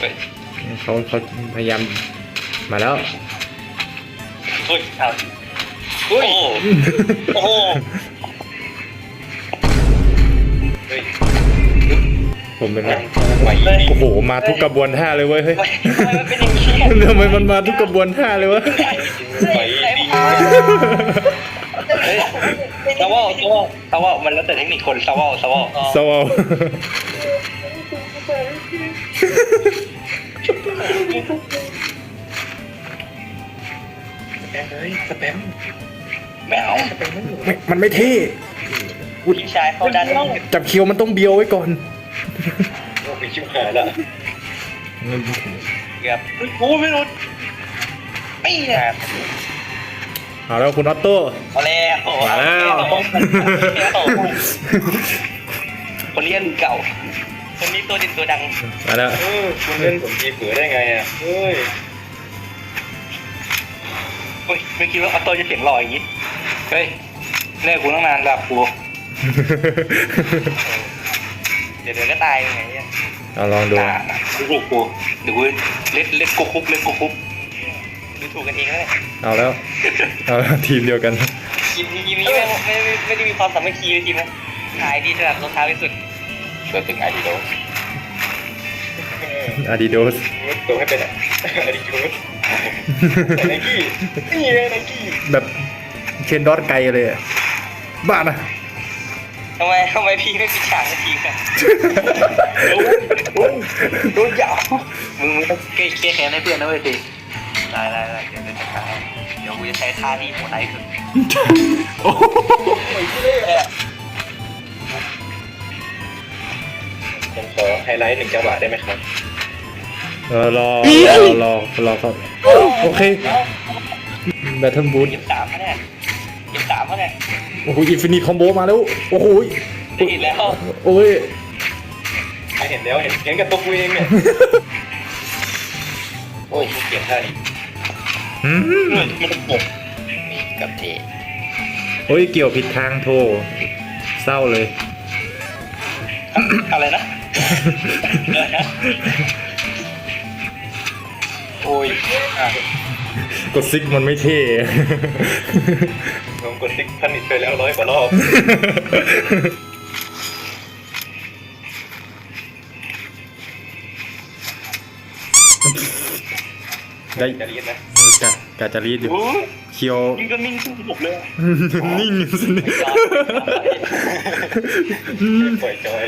เฮ้ยเขาเขาพยายามมาแล้ว เฮ้ยเอาเฮ้ย โอ้โหเฮ้ยผมเป็นไงไหวเลยโอ้โหมาทุกกระบวนท่าเลยเว้ยเฮ้ยทำไมมันเป็นอย่างนี้ทำไมมันมาทุกกระบวนท่าเลยวะไหวดีเฮ้ยซาวาซาวาซาวามันแล้วแต่เทคนิคคนซาวาซาวาสวาว แปมเลยสแปมไม่เอาสแปมไม่ไม่มันไม่เท่พี่ชายเขาดันจับเคียวมันต้องเบียวไว้ก่อน โอ้ยชิบหายละเกือบกูไม่รู้ไม่เนี่ยเอาแล้วคุณออโต้ เอาแล้วมาแล้ว คนนี้เก่า คนนี้ตัวดินตัวดังมาแล้วเออคุณเล่นผมทีเผือได้ไงอะเฮ้ยเฮ้ยไม่คิดว่าออโต้จะเสียงหล่ออย่างนี้เฮ้ยเลิกกูตั้งนานแบบกูเดี๋ยวเดี๋ยวก็ตายยังไงเนี่ยเอาลองดูอ่าดูถูกกูเดี๋ยวกูเล็ดเล็ดกูคุกเล็ดกูคุกดูถูกกันเองแล้วเนี่ยเอาแล้วเอาแล้วทีมเดียวกันทีมทีมนี้ไม่ไม่ไม่ไม่ได้มีความสามัคคีเลยทีมนะขายดีสำหรับรองเท้าที่สุดเกิดถึงไอดีโดอาดิโดสมุดตัวให้เป็นอะอดีตมุดไนกี้นี่ไงไนกี้แบบเชนดอสไกลเลยอะบ้านะทำไมทำไมพี่ไม่ปิดฉากสักทีกันโดนยาวมึงมึงต้องแก้แก้แค้นให้เพื่อนนะเว้ยสิได้ได้ได้เดี๋ยวจะจัดการให้เดี๋ยวกูจะใช้ท่าที่โหดร้ายสุด ผมขอไฮไลท์หนึ่งจังหวะได้ไหมครับ เออรอรอรอรอเขาโอเคแบทเทิลบูทยี่สิบสามคะแนนยี่สิบสามคะแนนโอ้โหอินฟินิตคอมโบมาแล้ว โอ้โหได้เห็นแล้วโอ้ยไม่เห็นแล้วเห็นเห็นกับตัวกูเองเนี่ยโอ้ยเกลียดท่านี้อืมไม่ต้องปกมีกับเทโอ้ยเกี่ยวผิดทางโทรเศร้าเลย อะไรนะอะไรนะ โอ้ยอะกดซิกมันไม่เท่ ผมกดติ๊กพันิดไปแล้วร้อยกว่ารอบ ได้จะเรียนนะกะกะจะรีดอยู่โอ้ยเคียว ยิงก็นิ่งสู้ผมเลยนิ่งอยู่สิ ปล่อยจอย